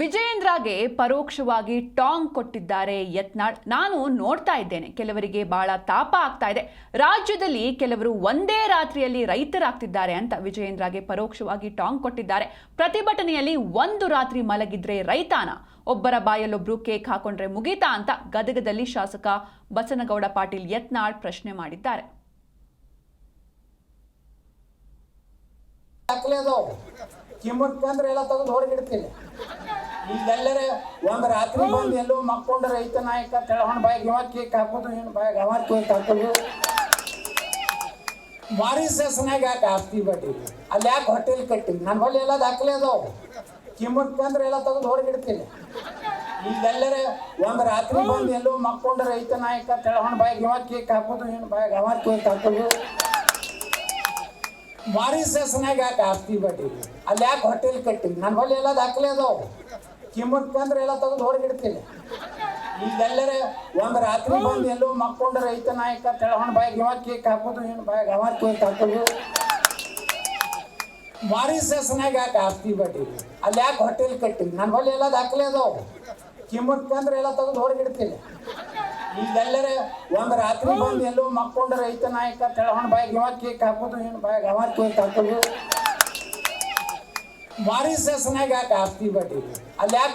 ವಿಜಯೇಂದ್ರಗೆ ಪರೋಕ್ಷವಾಗಿ ಟಾಂಗ್ ಕೊಟ್ಟಿದ್ದಾರೆ ಯತ್ನಾಳ್. ನಾನು ನೋಡ್ತಾ ಇದ್ದೇನೆ. ಕೆಲವರಿಗೆ ಬಹಳ ತಾಪ ಆಗ್ತಾ ಇದೆ. ರಾಜ್ಯದಲ್ಲಿ ಕೆಲವರು ಒಂದೇ ರಾತ್ರಿಯಲ್ಲಿ ರೈತರಾಗ್ತಿದ್ದಾರೆ ಅಂತ ವಿಜಯೇಂದ್ರಗೆ ಪರೋಕ್ಷವಾಗಿ ಟಾಂಗ್ ಕೊಟ್ಟಿದ್ದಾರೆ. ಪ್ರತಿಭಟನೆಯಲ್ಲಿ ಒಂದು ರಾತ್ರಿ ಮಲಗಿದ್ರೆ ರೈತಾನ. ಒಬ್ಬರ ಬಾಯಲ್ಲೊಬ್ರು ಕೇಕ್ ಹಾಕೊಂಡ್ರೆ ಮುಗೀತಾ ಅಂತ ಗದಗದಲ್ಲಿ ಶಾಸಕ ಬಸನಗೌಡ ಪಾಟೀಲ್ ಯತ್ನಾಳ್ ಪ್ರಶ್ನೆ ಮಾಡಿದ್ದಾರೆ. ದಾಖಲೆ ಅಂದ್ರೆ ಎಲ್ಲ ತೆಗೆದು ಹೊರಗಿಡ್ತೀನಿ ಈಗೆಲ್ಲರ ಒಂದ್ ರಾತ್ರಿ ಬಂದು ಎಲ್ಲೋ ಮಕ್ಕೊಂಡು ರೈತ ನಾಯಕ ತೆಳಹಣ ಬಾಯಿಗೆ ಇವ ಕೇಕ್ ಹಾಕೋದು ಏನು ಬಾಯಿಗೆ ಅವ ಕೇಕ್ ಹಾಕೋದು. ಮಾರಿಸಸ್ನಾಗ ಯಾಕೆ ಆಸ್ತಿ ಬಡ್ಡಿ? ಅಲ್ಲಿ ಯಾಕೆ ಹೋಟೆಲ್ ಕಟ್ಟಿ ನನ್ನ ಬಳಿ ಎಲ್ಲ ದಾಖಲೆ ಅದಾವ. ಕಿಮ್ಮಕ್ಕಂದ್ರೆ ಎಲ್ಲ ತೆಗೆದು ಹೊರಗಿಡ್ತೀನಿ ಈಗೆಲ್ಲರ ಒಂದ್ ರಾತ್ರಿ ಬಂದು ಎಲ್ಲೋ ಮಕ್ಕೊಂಡು ರೈತ ನಾಯಕ ತೆಳಹಣ ಬಾಯಿಗೆ ಇವ ಕೇಕ್ ಹಾಕೋದು ಏನು ಬಾಯಿಗೆ ಅವ ಕೇಕ್ ಹಾಕೋದು. ಮಾರಿಸಸ್ನಾಗ ಯಾಕೆ ಆಸ್ತಿ ಬಡ್ಡಿ? ಅಲ್ಲಿ ಯಾಕೆ ಹೋಟೆಲ್ ಕಟ್ಟಿ ನನ್ನ ಬಳಿ ಎಲ್ಲ ದಾಖಲೆ ಅದಾವ. ಕಿಮ್ಮಕ್ಕಂದ್ರೆ ಎಲ್ಲ ತೆಗೆದು ಹೊರಗಿಡ್ತೀನಿ ಈಗೆಲ್ಲರ ಒಂದ್ ರಾತ್ರಿ ಬಂದು ಎಲ್ಲೋ ಮಕ್ಕೊಂಡು ರೈತ ನಾಯಕ ತೆಳಹಣ ಬಾಯಿಗೆ ಇವ ಕೇಕ್ ಹಾಕೋದು ಏನು ಬಾಯಿಗೆ ಅವ ಕೇಕ್ ಹಾಕೋದು? ಮಾರಿಸಸ್ನಾಗ ಯಾಕೆ ಆಸ್ತಿ ಬಡ್ಡಿ? ಅಲ್ಲಿ ಯಾಕೆ ಹೋಟೆಲ್ ಕಟ್ಟಿ? ನನ್ನ ಬಳಿ ಎಲ್ಲ ದಾಖಲೆ ಅದಾವ. ಕಿಮ್ಮಕ್ಕಂದ್ರೆ ಎಲ್ಲ ತೆಗೆದು ಹೊರಗಿಡ್ತೀನಿ ಈಗೆಲ್ಲರ ಒಂದ್ ರಾತ್ರಿ ಬಂದು ಎಲ್ಲೋ ಮಕ್ಕೊಂಡು ರೈತ ನಾಯಕ ತೆಳಹಣ ಬಾಯಿಗೆ ಇವ ಕೇಕ್ ಹಾಕೋದು ಏನು ಬಾಯಿಗೆ ಅವ ಕೇಕ್ ಹಾಕೋದು? ಮಾರಿಸಸ್ನಾಗ ಯಾಕೆ ಆಸ್ತಿ ಬಡ್ಡಿ ಅಲ್ಲಿ ಯಾಕೆ